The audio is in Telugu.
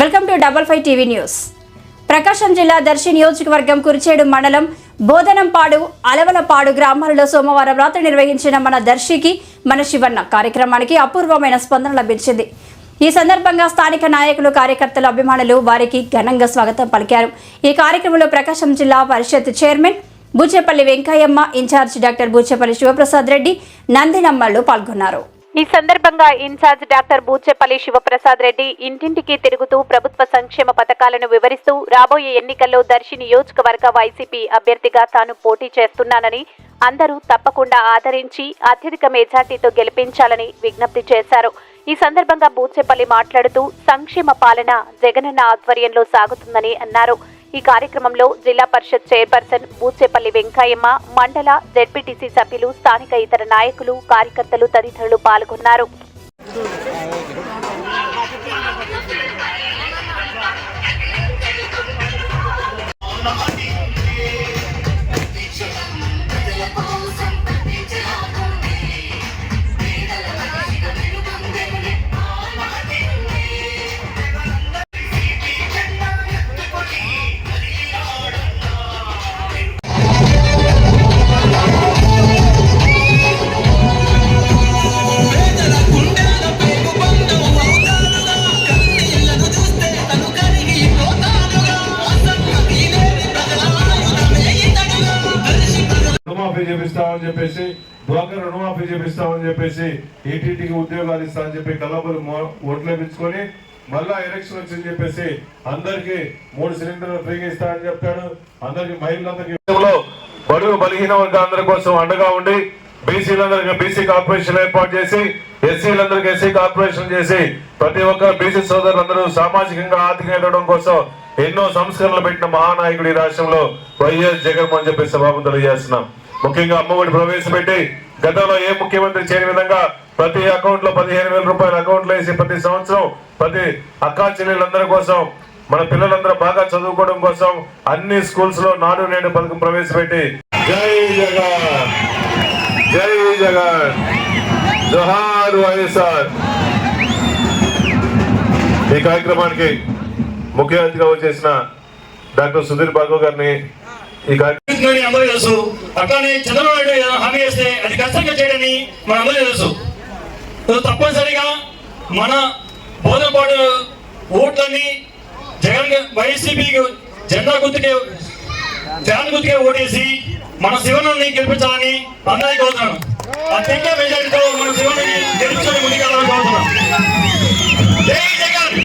Welcome to double five TV news. Prakasam జిల్లా దర్శి నియోజకవర్గం కురిచేడు మండలం బోధనంపాడు అలవలపాడు గ్రామాలలో సోమవారం రాత్రి నిర్వహించిన మన దర్శికి మన శివన్న కార్యక్రమానికి అపూర్వమైన స్పందన లభించింది. ఈ సందర్భంగా స్థానిక నాయకులు కార్యకర్తలు అభిమానులు వారికి ఘనంగా స్వాగతం పలికారు. ఈ కార్యక్రమంలో Prakasam Zilla Parishad chairman Buchepalli Venkayamma in charge doctor Buchepalli Sivaprasad Reddy నందినమ్మలు పాల్గొన్నారు. ఈ సందర్భంగా in charge doctor Buchepalli Sivaprasad Reddy ఇంటింటికి తిరుగుతూ ప్రభుత్వ సంక్షేమ పథకాలను వివరిస్తూ రాబోయే ఎన్నికల్లో దర్శి నియోజకవర్గ వైసీపీ అభ్యర్థిగా తాను పోటీ చేస్తున్నానని అందరూ తప్పకుండా ఆదరించి అత్యధిక మెజార్టీతో గెలిపించాలని విజ్ఞప్తి చేశారు. ఈ సందర్భంగా బూచెపల్లి మాట్లాడుతూ సంక్షేమ పాలన జగనన్న ఆధ్వర్యంలో సాగుతుందని అన్నారు. ఈ కార్యక్రమంలో జిల్లా పరిషత్ చైర్పర్సన్ బూచేపల్లి వెంకయ్యమ్మ మండల జెడ్పీటీసీ సభ్యులు స్థానిక ఇతర నాయకులు కార్యకర్తలు తదితరులు పాల్గొన్నారు. రుణమాఫీ చేపిస్తామని చెప్పేసి డ్వాక్రా రుణమాఫీ చేపిస్తామని చెప్పేసి ఏటీటీకి ఉద్యోగాలు ఇస్తామని చెప్పి కలబులు ఓట్లేపించుకొని మళ్ళా ఎలక్షన్ వచ్చింది చెప్పేసి అందరికి మూడు సిలిండర్లు ఫ్రీగా ఇస్తామని చెప్పాడు అందరికి మహిళలందరికీ బడుగు బలహీన వర్గాలందరి కోసం అండగా ఉండి బీసీలందరికీ బీసీ కార్పొరేషన్ ఏర్పాటు చేసి ఎస్సీలందరికీ ఎస్సీ కార్పొరేషన్ చేసి ప్రతి ఒక్క బీసీ సోదరులందరూ సామాజికంగా ఆర్థికంగా ఎదగడం కోసం ఎన్నో సంస్కరణలు పెట్టిన మహానాయకుడు ఈ రాష్ట్రంలో వైఎస్ జగన్మోహన్ చెప్పి సభాపతి తెలియజేస్తున్నాం ముఖ్యంగా అమ్మఒడి ప్రవేశపెట్టి గతంలో ఏ ముఖ్యమంత్రి చేయని విధంగా ప్రతి అకౌంట్లో పదిహేను వేల రూపాయల అకౌంట్లో వేసి ప్రతి సంవత్సరం ప్రతి అక్కా చెల్లెళ్ళందరి కోసం మన పిల్లలందరూ బాగా చదువుకోవడం కోసం అన్ని స్కూల్స్లో నాడు నేడు పథకం ప్రవేశపెట్టి జై జగన్! జై జగన్! జోహార్ వైఎస్ఆర్! ఈ కార్యక్రమానికి ముఖ్య అతిథిగా వచ్చేసిన డాక్టర్ సుధీర్ భార్గవ్ గారిని అమలు కార్యక్రమం తెలుసు. అట్లానే చంద్రబాబు నాయుడు ఏదైనా హామీ చేస్తే అది ఖచ్చితంగా చేయడని మనం అమలు తెలుసు. తప్పనిసరిగా మన బోధనపాటు ఓట్లన్నీ జగన్ వైసీపీ జెండా గుర్తుకే ఫ్యాన్ గుర్తుకే ఓటేసి మన శివనాన్ని గెలిపించాలని అందరికీ కోరుతున్నాను. అత్యంత మెజారిటీతో